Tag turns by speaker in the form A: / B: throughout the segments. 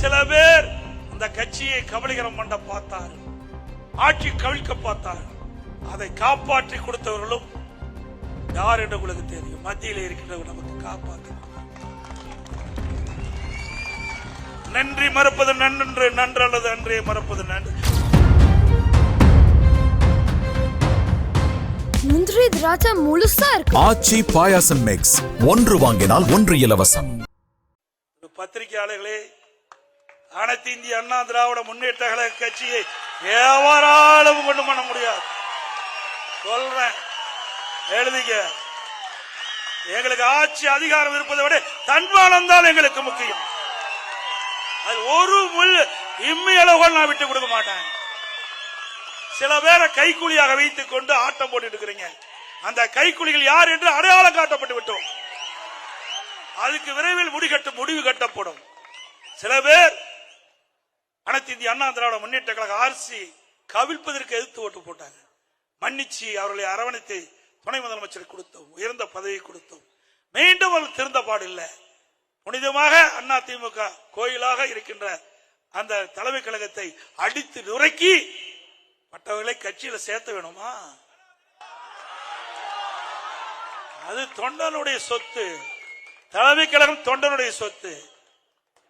A: சில பேர் அந்த கட்சியை கபலீகரம் பண்ண பார்த்தார். ஆட்சி கவிழ்க்க பார்த்தார். அதை காப்பாற்றி கொடுத்தவர்களும் யார் என்று உங்களுக்கு தெரியும். மத்தியில் இருக்கின்றவர் நமக்கு காப்பாற்றி நன்றி மறப்பது நன்று நன்று அல்லது அன்றே மறப்பது நன்று.
B: முந்திரி திராட்சை முழுசா இருக்கு.
C: ஆச்சி பாயாசம் மிக்ஸ் ஒன்று வாங்கினால் ஒன்று இலவசம்.
A: பத்திரிகையாளர்களே அனைத்து இந்திய அண்ணா திராவிட முன்னேற்ற கழக கட்சியை எவராலும் கொண்டு பண்ண முடியாது. சொல்றேன். எழுதிக்க. எங்களுக்கு ஆட்சி அதிகாரம் இருப்பதை விட தன்மானம் தான் எங்களுக்கு முக்கியம். அது ஒரு முள் இம்மையளவு நான் விட்டு கொடுக்க மாட்டேன். சில பேரை கைக்கூலியாக வைத்துக் கொண்டு ஆட்டம் போட்டு இருக்கிறீங்க. அந்த கைக்கூலிகள் யார் என்று அடையாளம் காட்டப்பட்டு விட்டோம். அதுக்கு விரைவில் முடிகட்டு முடிவு கட்டப்படும். சில பேர் அனைத்து இந்திய அண்ணா திராவிட முன்னேற்ற கழக ஆர்சி கவிழ்ப்பதற்கு எதிர்த்து ஓட்டு போட்டாங்க. மன்னிச்சு அவர்களை அரவணைத்து துணை முதலமைச்சர் கொடுத்தோம். உயர்ந்த பதவி கொடுத்தோம். மீண்டும் அவர்கள் திருந்த பாடில்லை புனிதமாக அண்ணா திமுக கோயிலாக இருக்கின்ற அந்த தலைமை கழகத்தை அடித்து நுரைக்கி மற்றவர்களை கட்சியில சேர்த்த வேணுமா? அது தொண்டனுடைய சொத்து. தலைமை கழகம் தொண்டனுடைய சொத்து.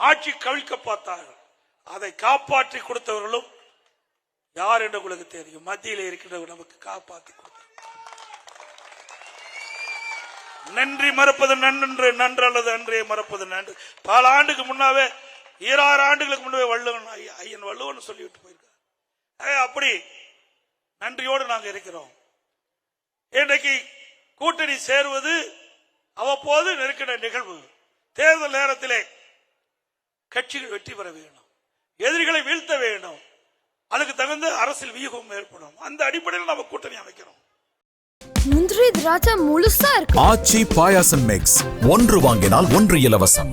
A: ஆட்சி கவிழ்க்க பார்த்தார்கள். அதை காப்பாற்றி கொடுத்தவர்களும் யார் என்று உங்களுக்கு தெரியும். மத்தியில் இருக்கின்றவர் நமக்கு காப்பாற்றி கொடுத்தார் நன்றி மறப்பது நன்று நன்று அல்லது அன்றே மறப்பது நன்று. பல ஆண்டுக்கு முன்னாவே ஈராறு ஆண்டுகளுக்கு முன்னாவே வள்ளுவன் ஐய- ஐயன் வள்ளுவன் சொல்லிவிட்டு போயிருக்கார். அப்படி நன்றியோடு நாங்கள் இருக்கிறோம். இன்றைக்கு கூட்டணி சேருவது அவ்வப்போது நெருக்கிற நிகழ்வு. தேர்தல் நேரத்திலே கட்சிகள் வெற்றி பெற வேண்டும் எதிரிகளை வீழ்த்த வேண்டும் அதுக்கு தகுந்த அரசியல் வியூகம் ஏற்படும். அந்த அடிப்படையில் நம்ம கூட்டணி அமைக்கிறோம்.
B: முந்திரி திராட்சை முழுசா இருக்கு.
C: ஆச்சி பாயாசம் மிக்ஸ் ஒன்று வாங்கினால் ஒன்று இலவசம்.